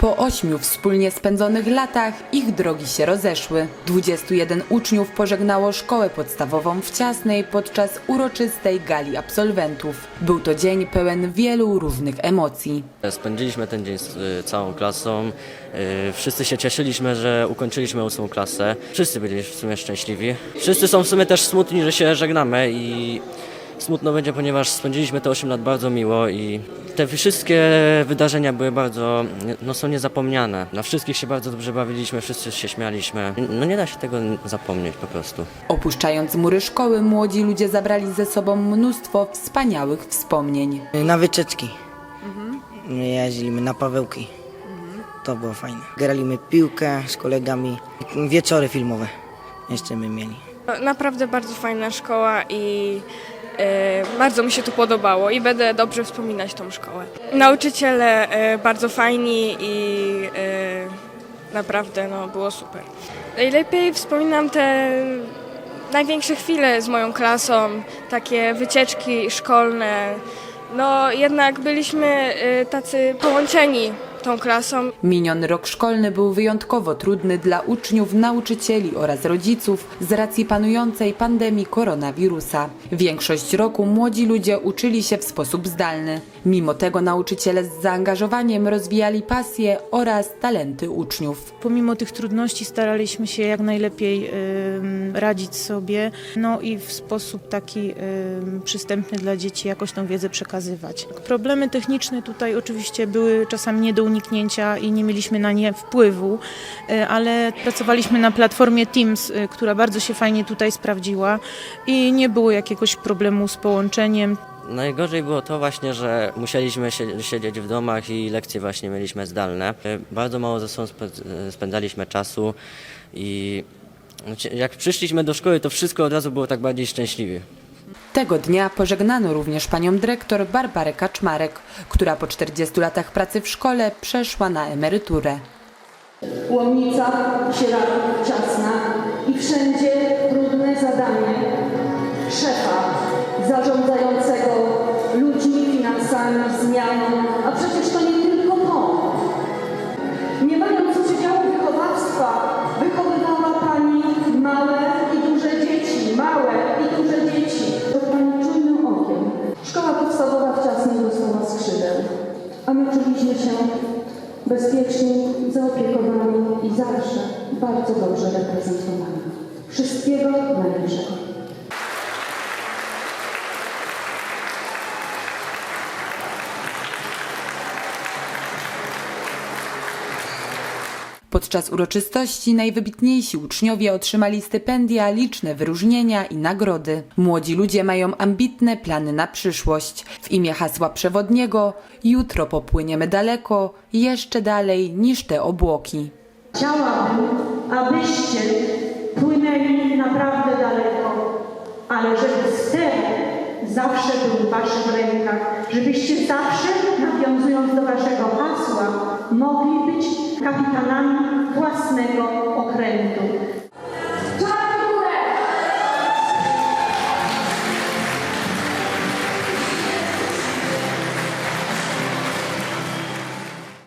Po ośmiu wspólnie spędzonych latach ich drogi się rozeszły. 21 uczniów pożegnało szkołę podstawową w Ciasnej podczas uroczystej gali absolwentów. Był to dzień pełen wielu różnych emocji. Spędziliśmy ten dzień z y, całą klasą. Y, Wszyscy się cieszyliśmy, że ukończyliśmy ósmą klasę. Wszyscy byli w sumie szczęśliwi. Wszyscy są w sumie też smutni, że się żegnamy i smutno będzie, ponieważ spędziliśmy te 8 lat bardzo miło i te wszystkie wydarzenia były bardzo, no są niezapomniane. Na wszystkich się bardzo dobrze bawiliśmy, wszyscy się śmialiśmy. No nie da się tego zapomnieć po prostu. Opuszczając mury szkoły, młodzi ludzie zabrali ze sobą mnóstwo wspaniałych wspomnień. Na wycieczki. My jeździliśmy na Pawełki. To było fajne. Graliśmy piłkę z kolegami. Wieczory filmowe jeszcze my mieli. Naprawdę bardzo fajna szkoła i bardzo mi się tu podobało i będę dobrze wspominać tą szkołę. Nauczyciele e, bardzo fajni i e, naprawdę no, było super. Najlepiej wspominam te największe chwile z moją klasą, takie wycieczki szkolne. No jednak byliśmy e, tacy połączeni tą klasą Miniony rok szkolny był wyjątkowo trudny dla uczniów, nauczycieli oraz rodziców z racji panującej pandemii koronawirusa. Większość roku młodzi ludzie uczyli się w sposób zdalny. Mimo tego nauczyciele z zaangażowaniem rozwijali pasje oraz talenty uczniów. Pomimo tych trudności staraliśmy się jak najlepiej ym, radzić sobie, no i w sposób taki ym, przystępny dla dzieci jakoś tą wiedzę przekazywać. Problemy techniczne tutaj oczywiście były czasami nie do uniknięcia i nie mieliśmy na nie wpływu, y, ale pracowaliśmy na platformie Teams, y, która bardzo się fajnie tutaj sprawdziła i nie było jakiegoś problemu z połączeniem. Najgorzej było to właśnie, że musieliśmy sie- siedzieć w domach i lekcje właśnie mieliśmy zdalne. E, Bardzo mało ze sobą e, spędzaliśmy czasu i cie- jak przyszliśmy do szkoły, to wszystko od razu było tak bardziej szczęśliwie. Tego dnia pożegnano również panią dyrektor Barbarę Kaczmarek, która po 40 latach pracy w szkole przeszła na emeryturę. Łomnica, ciasna i wszędzie czuliśmy się bezpieczni, zaopiekowani i zawsze bardzo dobrze reprezentowani. Wszystkiego najlepszego. Podczas uroczystości najwybitniejsi uczniowie otrzymali stypendia, liczne wyróżnienia i nagrody. Młodzi ludzie mają ambitne plany na przyszłość. W imię hasła przewodniego jutro popłyniemy daleko, jeszcze dalej niż te obłoki. Chciałabym, abyście płynęli naprawdę daleko, ale żeby ster zawsze był w Waszych rękach, żebyście zawsze, nawiązując do Waszego hasła, mogli być kapitanami własnego